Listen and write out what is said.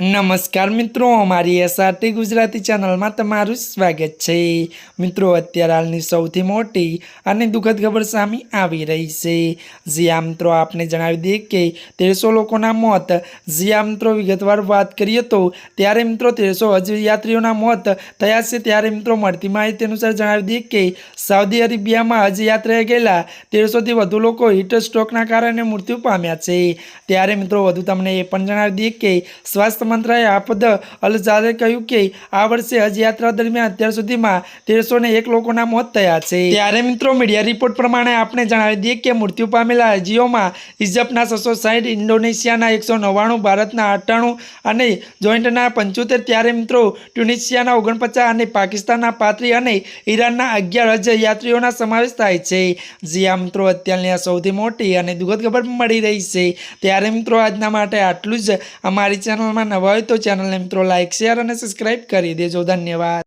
નમસ્કાર મિત્રો, અમારી એસઆરટી ગુજરાતી ચેનલમાં તમારું સ્વાગત છે. મિત્રો, અત્યારે હાલની સૌથી મોટી અને દુઃખદ ખબર સામે આવી રહી છે. જ્યાં મિત્રો, આપને જણાવી દઈએ કે તેરસો લોકોના મોત. જ્યાં મિત્રો, વિગતવાર વાત કરીએ તો ત્યારે, મિત્રો, તેરસો હજ યાત્રીઓના મોત થયા છે. ત્યારે, મિત્રો, મળતી માહિતી અનુસાર જણાવી દઈએ કે સાઉદી અરેબિયામાં હજ યાત્રાએ ગયેલા તેરસોથી વધુ લોકો હીટ સ્ટ્રોકના કારણે મૃત્યુ પામ્યા છે. ત્યારે, મિત્રો, વધુ તમને એ પણ જણાવી દઈએ કે સ્વાસ્થ્ય મંત્રાલયે આપદ અલઝારે કહ્યું કે આ વર્ષે હજ યાત્રા દરમિયાન અત્યાર સુધીમાં તેરસો એક લોકોના મોત થયા છે. ત્યારે મિત્રો મીડિયા રિપોર્ટ પ્રમાણે આપણે જણાવી દઈએ કે મૃત્યુ પામેલા હજીઓમાં ઇજપ્તના છસો ઇન્ડોનેશિયાના એકસો નવ્વાણું, ભારતના અઠ્ઠાણું અને જોઈન્ટના પંચોતેર. ત્યારે મિત્રો, ટ્યુનિશિયાના ઓગણપચાસ અને પાકિસ્તાનના પાંત્રીસ અને ઈરાનના અગિયાર હજ યાત્રીઓના સમાવેશ થાય છે. જ્યાં મિત્રો, અત્યારની આ સૌથી મોટી અને દુઃખદ ખબર મળી રહી છે. ત્યારે મિત્રો, આજના માટે આટલું જ. અમારી ચેનલમાં હોય તો ચેનલને મિત્રો લાઇક શેર અને સબસ્ક્રાઈબ કરી દેજો. ધન્યવાદ.